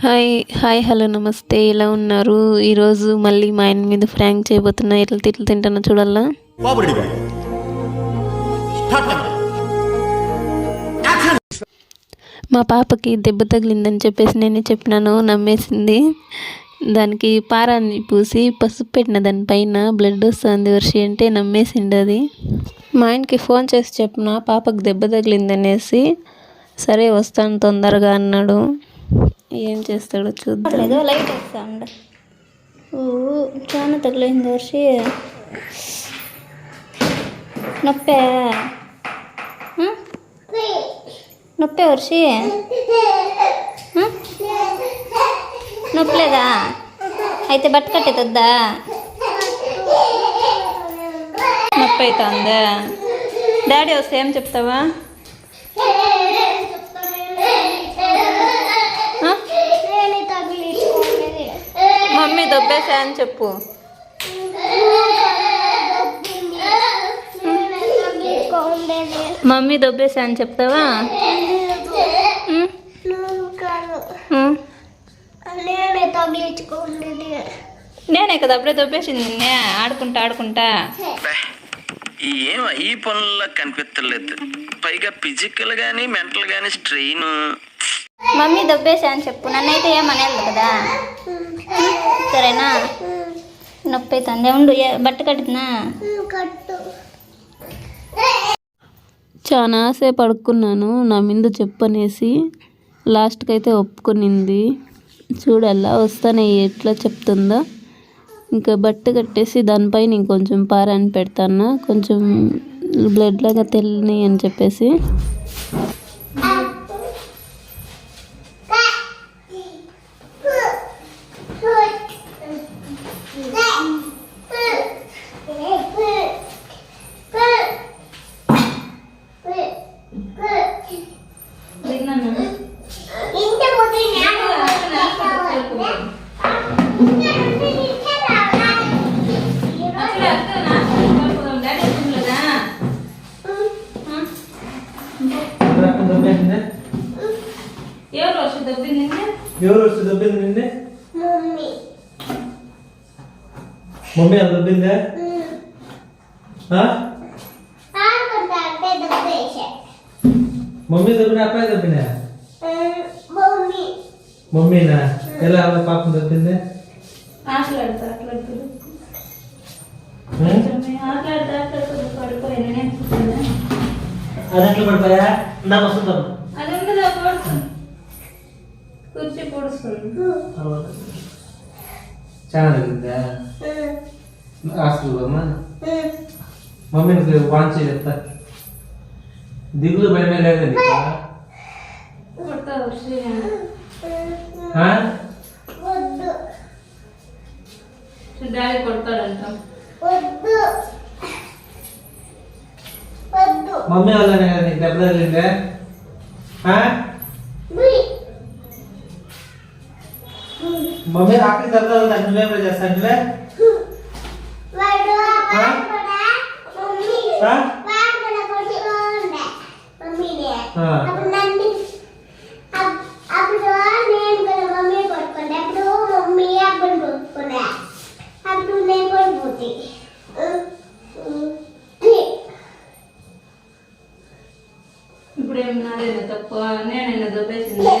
Hi hi hello నమస్తే. ఎలా ఉన్నారు? ఈరోజు మళ్ళీ మా ఆయన మీద ఫ్రాంక్ చేయబోతున్నా. ఎట్లా తిట్లు తింటానో చూడాలా? మా పాపకి దెబ్బ తగిలిందని చెప్పేసి నేనే చెప్పినాను. నమ్మేసింది. దానికి పారాన్ని పూసి పసుపు పెట్టిన దానిపైన బ్లడ్ వస్తుంది వర్షి అంటే నమ్మేసిండు అది. మా ఆయనకి ఫోన్ చేసి చెప్పిన పాపకు దెబ్బ తగిలిందనేసి సరే వస్తాను తొందరగా అన్నాడు. ఏం చేస్తాడో చూద్దాం. లైట్ వేస్తా ఓ చాలా తగిలింది వర్షి. నొప్పే. నొప్పే వర్షి. నొప్పలేదా? అయితే బట్ట కట్టేద్దా నొప్పి అవుతుందా డాడీ వస్తే ఏం చెప్తావా? దొబ్బేసా అని చెప్పు. మమ్మీ దొబ్బేసా అని చెప్తావా. నేనే కదా అప్పుడే దొబ్బేసింది నిన్నే. ఆడుకుంటా ఆడుకుంటా. ఏం ఈ పనుల్లో కనిపించలేదు పైగా ఫిజికల్ గానీ మెంటల్ గానీ స్ట్రెయిన్ మమ్మీ దొబ్బేసా అని చెప్పు. నన్నైతే ఏమనేది కదా? సరేనా? నొప్పి అవుతుంది ఉండు బట్ట కట్టినా చాలా సేపు అడుక్కున్నాను నా మీద చెప్పనేసి లాస్ట్కి అయితే ఒప్పుకునింది చూడల్లా వస్తానే ఎట్లా చెప్తుందో. ఇంకా బట్ట కట్టేసి దానిపైన ఇంకొంచెం పారాన్ని పెడతాను కొంచెం బ్లడ్ లాగా తెల్లని అని చెప్పేసి. ఎవరు వచ్చి దొబ్బింది ఎవరు వచ్చి దొబ్బింది నిన్నే మమ్మీ అది దొబ్బిందే ఆ? మమ్మీ దొబ్బిన అబ్బాయి దొబ్బినా మమ్మీనా ఎలా అలా పాపం దొబ్బిందే ఆటలాడుతా ఆటలాడుతుంది ఉం? ఆటలాడుతా ఆటలాడుతుంది పడిపోయినా అది ఎట్లా పడిపోయా నాకు వస్తుందాం అది ఉండదా పడుతుంది కుర్చీ పొడుస్తుంది చాలా తగ్గిందా హాస్పిటల్ అమ్మా మమ్మీని వాంచి చెప్తా దిగులు భయమే లేదు నీకు కొడతా వచ్చి ఆ? డాడీ కొడతాడంట మమ్మీ వల్లనే కదా నీకు దెబ్బ తగిలిందే ఆ? మమ్మీ ఆకలి దెబ్బ తగిలింది నువ్వేం చేస్తానులే ఆ? ఆ. అప్పుడు నన్ను అప్- అప్పుడు నేను కదా మమ్మీ పడుకుంటే అప్పుడు మమ్మీ అప్పుడు పడుకున్నా అప్పుడు నేను పడిపోతే ఇప్పుడు ఏం నాదేనా తక్కువ నేనైనా దొబ్బేసింది.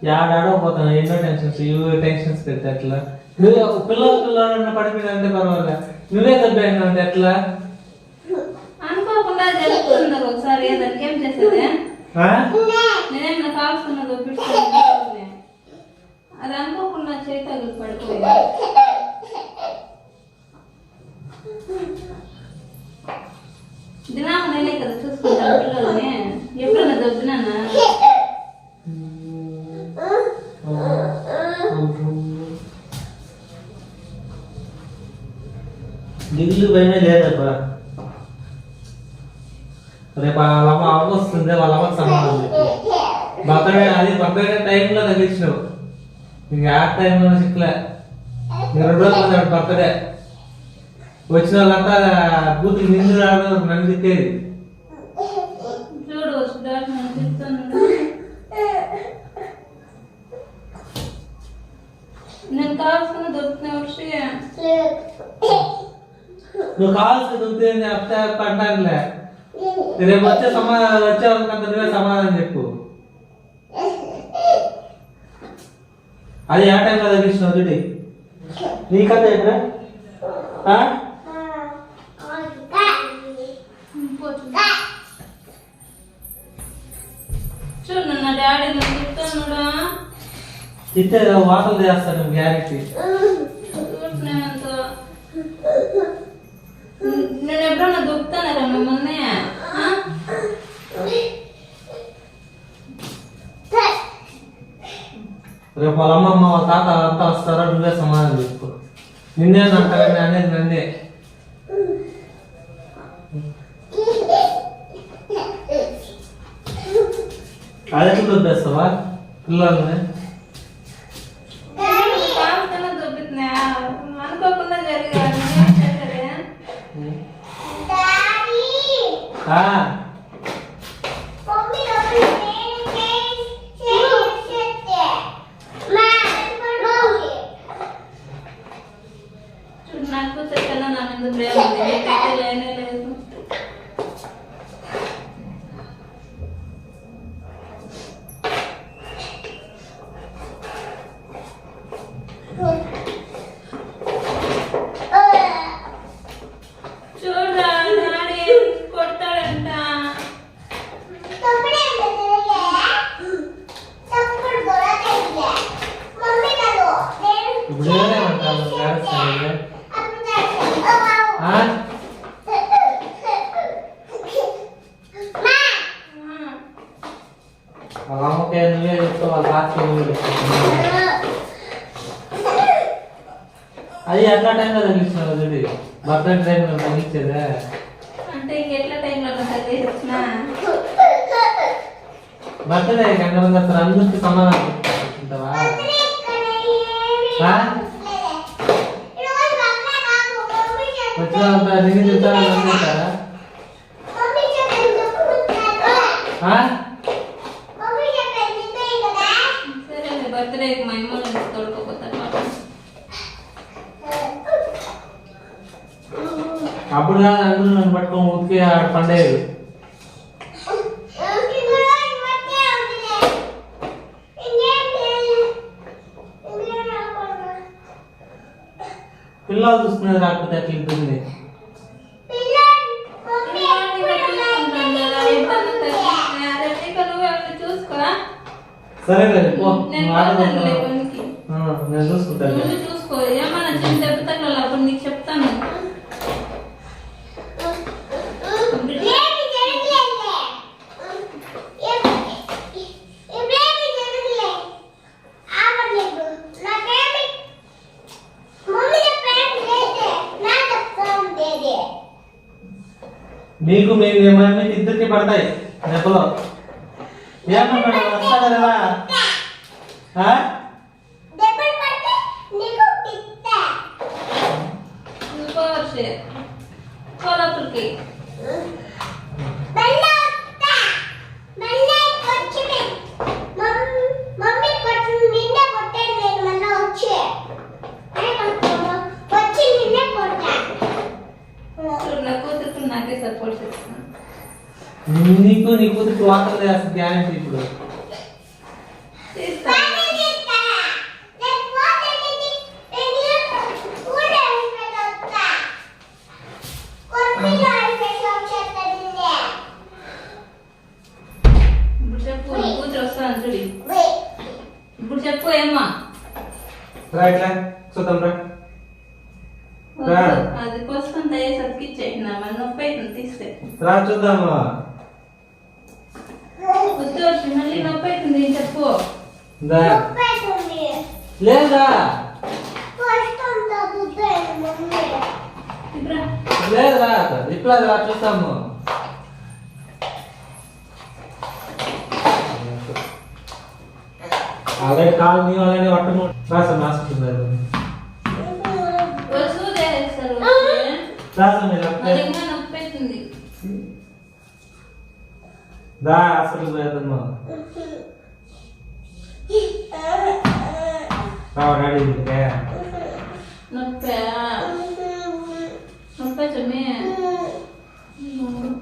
యాడాడో పోతాను ఎన్నో టెన్షన్స్ ఇవి టెన్షన్స్ పెడితే ఎట్లా? నువ్వు పిల్లలు పిల్లలు పడిపోయిందంటే పర్వాలే. నువ్వే దెబ్బ అంటే ఎట్లా? అనుకోకుండా ఒకసారి దానికి ఏం చేసేది? నేనేమన్నా కాల్చుకున్న దొప్పిస్తాను అది అనుకోకుండా చేతలు పడిపోయింది దినామ నేనే కదా చూసుకుంటాను పిల్లల్ని ఎప్పుడన్నా దొబ్బినానా దిగులు భయమే లేదబ్బా రేపు వాళ్ళ అమ్మ అమ్మ వస్తుంది వాళ్ళ అమ్మకి సమాధానం చెప్పు బర్త్డే అది బర్త్డే టైంలో తగ్గించినావు ఇంకా ఆ టైంలో చిక్కలే ఇంకా రెండు రోజులు బర్త్డే వచ్చిన వాళ్ళంతా బూతులు నిండు రావడం నన్ను తిట్టేది. నేను కావాల్సిన దొరుకుతున్నా నువ్వు కావాల్సి దొరికితే చెప్తే అంటానులే రేపు వచ్చే సమాధానం వచ్చే వాళ్ళకంత నువ్వే సమాధానం చెప్పు. అది ఏ టైంలో తగ్గించినావు చూడి నీకంత ఎక్కడ చూడు నా డాడీ చెప్తానుడా ఇస్తే వాతలు చేస్తాను గ్యారెంటీ. నేను ఎప్పుడన్నా దొరుకుతానరా మిమ్మల్ని ఆ? రేపు వాళ్ళ అమ్మమ్మ వాళ్ళ తాత అంతా వస్తారా? నువ్వే సమాధానం చెప్పు. నిన్నే అంటారని అనేది నన్నే. అదే వద్దేస్తావా పిల్లల్ని కావాల్సిన దొరుకుతున్నా అనుకోకుండా జరిగారు ఆ, చూడు నాకు చెప్పాను నా మీద ప్రేమ ఉంది నీకైతే లేనే లేదు చూడరా డాడీ కొడతాడంట ఇప్పుడు ఏమేమంటావు ఏడుస్తావు? ఆ? వాళ్ళ అమ్మకే నువ్వే చెప్తావు వాళ్ళ తాతకి నువ్వే చెప్తావు అది ఎట్లా టైంలో తగ్గించినావు చూడి బర్త్డే టైంలో తగ్గించేదే అంటే ఇంకెట్లా టైంలో తగ్గించిన బర్త్డే గంట మంది అసలు అందరికి సమాధానం చెప్తావా ఆ? వచ్చిన అంతా నిన్ను చెప్తాను అనుకుంటారా ఆ? సరే బర్త్డేకి మా అమ్మ తోడుకోపోతాను అప్పుడు కాదు అందరూ నన్ను పట్టుకొని ఉతికి ఆడ పండేది పిల్లలు చూసుకునేది రాకపోతే ఎట్లా ఉంటుంది సరే నేను చూసుకుంటాను నువ్వు చూసుకో ఏమన్నా చిన్న దెబ్బ తగలాలి అప్పుడు నీకు చెప్తాను నీకు మేము ఏమైనా ఇద్దరికి పడతాయి దెబ్బలో ఏమంటాడు వస్తాడు కదా ఆ? పోవచ్చు కోలాపురికి మమ్మీ కొట్టు నిన్నే కొట్టాను నేను మళ్ళీ వచ్చి అని కొట్టుకోను. వచ్చి నిన్నే కొట్టా చూడు నా కూతురు నాకే సపోర్ట్ చేస్తాను నీకు నీ కూతురికి వాటర్ చేస్తుంది గ్యారెంటీ ఇప్పుడు. ఇప్పుడు చెప్పు కూతురు ఏమ్మా? రా ఇట్లా చూద్దాం రా. అది కోసం దయ సతికిచ్చేసిన మన నొప్పి తీస్తే రా చూద్దాము. వద్దు మళ్ళీ నొప్పి అవుతుంది చెప్పు దా ఉప్పేస్తుంది. లేదా. ఇప్పుడు లేదా ఇట్లా రా చూస్తాము అదే. కాలు నీ రాసం రాసం మీరు మరి ఇంకా నొప్పి అవుతుంది దా పోయేద్దామా రావు డాడీ ఇంటికే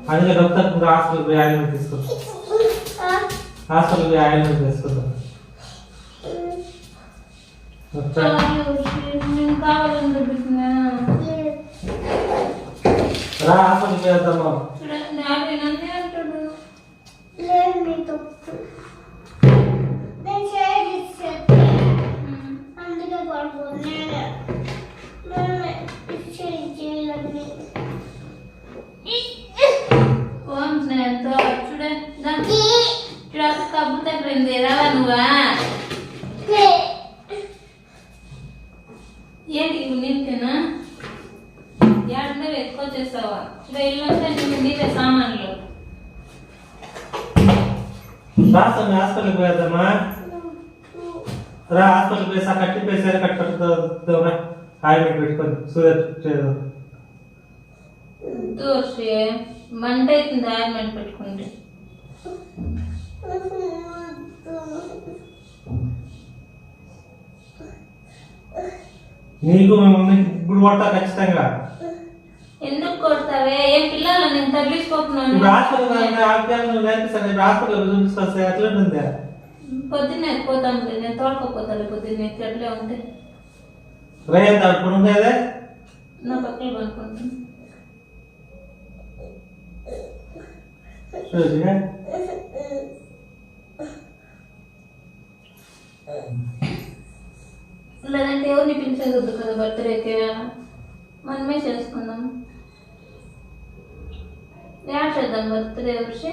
అందుకే డాక్టర్ ఇంకా హాస్పిటల్ పోయి ఆయిల్మెంట్ తీసుకుంటాం హాస్పిటల్ పోయి ఆయిల్మెంట్ తీసుకుంటాం రా హాస్పిటల్ పోయేద్దామా ఎక్కడ ఎక్కువ చేస్తావా? చూడ ఇల్లు అంతా నీకు నీవే సామాన్లు. రా స్వామి హాస్పిటల్ పోయేద్దామా? రా హాస్పిటల్ పోయి ఆ కట్టి పేసారు కట్టి కట్టుకుందా ఆయిల్మెంట్ పెట్టుకొని సూర్య దోషి మంట అవుతుంది ఆయిల్మెంట్ పెట్టుకుంటే. నీకు మీ మమ్మీకి ఇప్పుడు కొడతా ఖచ్చితంగా. ఎందుకు కొడతావే? ఏం పిల్లలు? నేను తగిలించుకోకున్నాను ఇప్పుడు హాస్పిటల్ ఆరోగ్యాన్ని నేర్పిస్తాను ఇప్పుడు హాస్పిటల్ చూపిస్తే ఎట్లా ఉంటుంది పొద్దున్నే పోతాం నేను తోడుకోపోతాను పొద్దున్నే ఎట్లా ఉంటే. రే ఎంత ఇప్పుడు ఉండేదే నా పక్కన పనుకుంటాను చూసిగా లేదంటే ఎవరిని పిలిచేదొద్దు కదా బర్త్డేకి? మనమే చేసుకుందాం. యాడ్ చేద్దాం బర్త్డే వచ్చి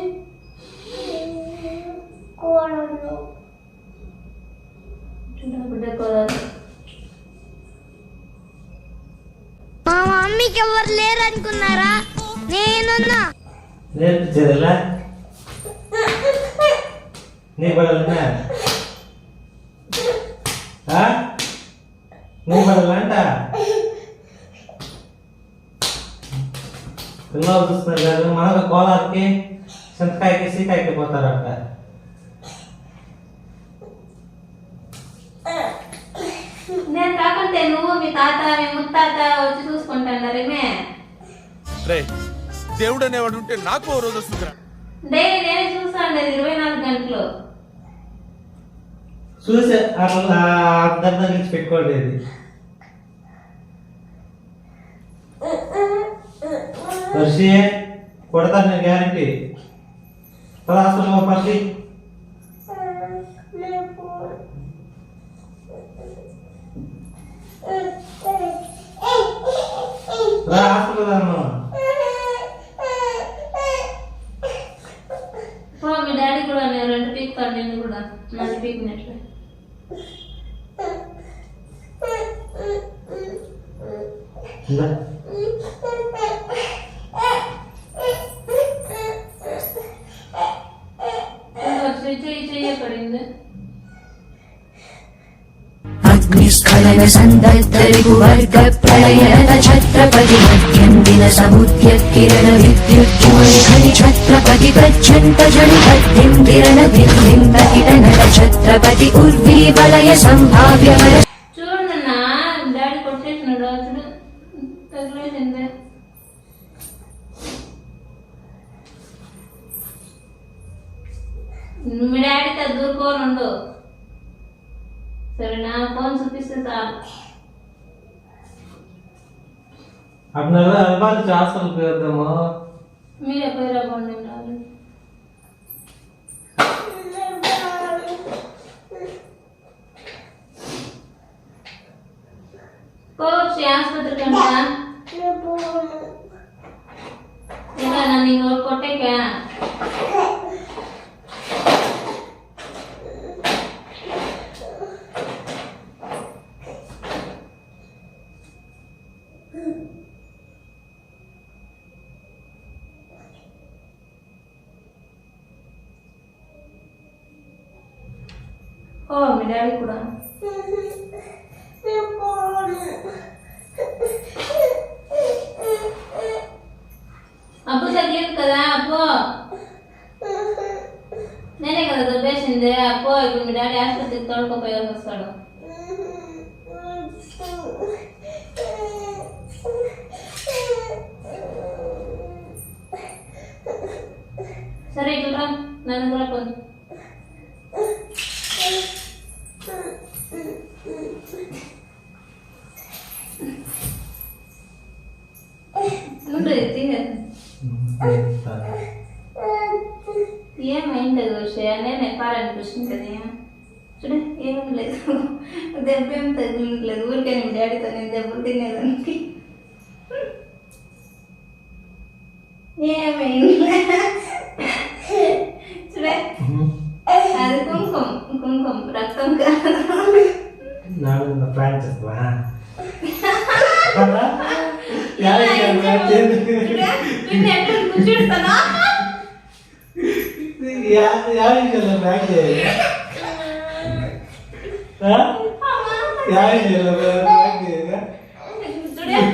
కోడలు చూడబుడ్డే కోదాలి మా మమ్మీకి ఎవరు లేరు అనుకున్నారా నేనున్నా నేర్పించేదిలా నీ పడాలన్నా నీ పడాలంట పిల్లలు చూస్తున్నారు కదా మనకు కోలార్కి చింతకాయకి సీకాయకి పోతారంట. నేను కాకుంటే నువ్వు మీ తాత మీ ముత్తాత వచ్చి చూసుకుంటాడారేమే రే దేవుడు అనేవాడు ఉంటే నాకు ఓ రోజు వస్తుందిరా డైలీ నేనే చూస్తాను ఇరవై నాలుగు గంటలు. చూసి అట్లా అర్థం తగిలించి పెట్టుకోండి వర్షి కొడతాను నేను గ్యారంటీ పద హాస్పిటల్ పంపి రా హాస్పిటల్ ప్రళయన ఛత్రపతి మధ్యందిన ఛత్రపతి ఛత్రపతి ఉర్వీ వలయ సంభావ్య వర డాడీ కొట్టేసినాడు చూడు. తగిలేసింది మీ డాడీతో సరేనా? ఫోన్ చూపిస్తే చాలు అప్పుడు అల్బాల్ హాస్పిటల్ పోయేద్దాము మీరే రాబండి రాదు పోవచ్చు ఆసుపత్రికి ఇంకా నన్ను కొట్టేకా. ఓ మీ డాడీ కూడా అప్పు తగ్గలేదు కదా అప్పు నేనే కదా దొబ్బేసింది అప్పో ఇప్పుడు మీ డాడీ ఆసుపత్రికి తోడుకోపోయాల్సి వస్తాడు సరే ఇట్లా రా నన్ను కూడా కొంచెం పారనిపిస్తుంది చూడ ఏం లేదు. దెబ్బ ఏం తగిలింట్లేదు ఊరికే నేను డాడీతో నేను దెబ్బలు తినేదానికి. ఏమైంది? చూడే అది కుంకుమ కుంకుమ రక్తం కాదు. ప్లాన్ చేయండి. ya ini jalan ya ini jalan ya ya. Ini ya ini jalan ya ya ini jalan ya. ya ini jalan ya kan?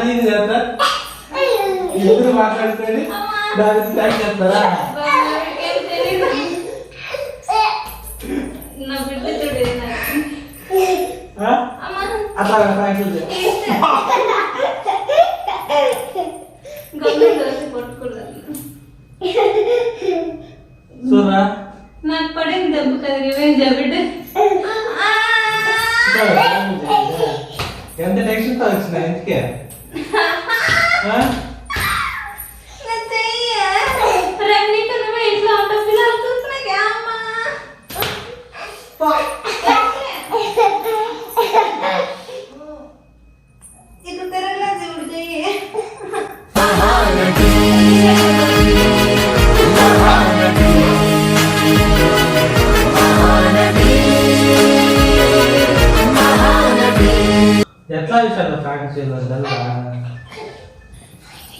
ini jalan ya ini jalan ya ini jalan ya ini jalan ya ini? Jalan ya ini jalan ya ini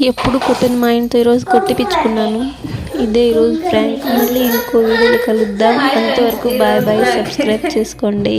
ఎప్పుడు కొట్టిన మా ఆయనతో ఈరోజు కొట్టిపించుకున్నాను. ఇదే ఈరోజు Frank మళ్ళీ ఇంకో వీడియోలో కలుద్దాం. అంతవరకు బాయ్ బాయ్ సబ్స్క్రైబ్ చేసుకోండి.